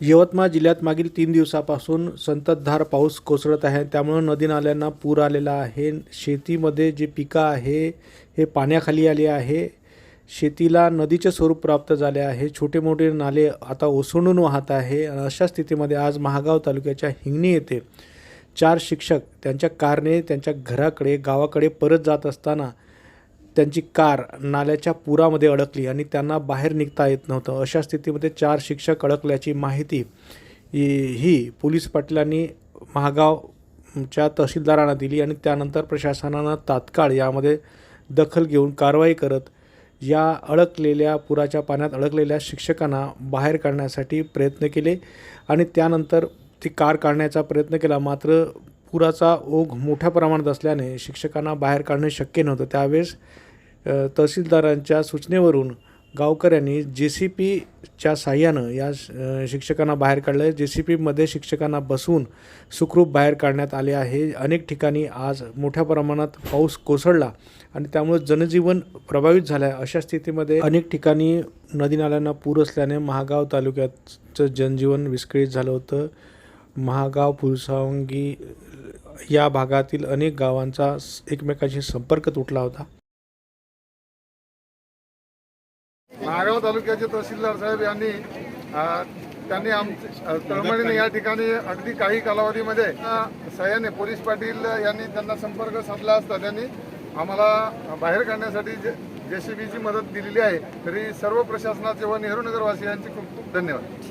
यवतमाळ जिल्ह्यात मागील तीन दिवसापासून संततधार पाऊस कोसळत आहे. त्यामुळं नदी नाल्यांना पूर आलेला आहे. शेतीमध्ये जे पिकं आहे हे पाण्याखाली आले आहे. शेतीला नदीचे स्वरूप प्राप्त झाले आहे. छोटे मोठे नाले आता ओसंडून वाहत आहे आणि अशा स्थितीमध्ये आज महागाव तालुक्याच्या हिंगणी येथे चार शिक्षक त्यांच्या कारने त्यांच्या घराकडे गावाकडे परत जात असताना त्यांची कार नाल्याच्या पुरामध्ये अडकली आणि त्यांना बाहेर निघता येत नव्हतं. अशा स्थितीमध्ये चार शिक्षक अडकल्याची माहिती ही पोलीस पाटलांनी महागावच्या तहसीलदारांना दिली आणि त्यानंतर प्रशासनानं तात्काळ यामध्ये दखल घेऊन कारवाई करत या अडकलेल्या पुराच्या पाण्यात अडकलेल्या शिक्षकांना बाहेर काढण्यासाठी प्रयत्न केले आणि त्यानंतर ती कार काढण्याचा प्रयत्न केला. मात्र पुराचा ओघ मोठ्या प्रमाणात असल्याने शिक्षकांना बाहेर काढणे शक्य नव्हतं. त्यावेळेस तहसीलदारांच्या सूचनेवरून गावकऱ्यांनी जे सी पीच्या साह्यानं या शिक्षकांना बाहेर काढलं. जे सी पीमध्ये शिक्षकांना बसवून सुखरूप बाहेर काढण्यात आले आहे. अनेक ठिकाणी आज मोठ्या प्रमाणात पाऊस कोसळला आणि त्यामुळे जनजीवन प्रभावित झालं आहे अशा स्थितीमध्ये अनेक ठिकाणी नदी नाल्यांना पूर असल्याने महागाव तालुक्याचं जनजीवन विस्कळीत झालं होतं. महागाव फुलसावंगी या भागातील अनेक गावांचा एकमेकांशी संपर्क तुटला होता. नागाव तालुक्याचे तहसीलदार साहेब यांनी त्यांनी आमचे तळमळीने या ठिकाणी अगदी काही कालावधीमध्ये सह्याने पोलीस पाटील यांनी त्यांना संपर्क साधला असता. त्यांनी आम्हाला बाहेर काढण्यासाठी जे सी बीची मदत दिलेली आहे. तरी सर्व प्रशासनाचे व नेहरू नगरवासियांचे खूप खूप धन्यवाद.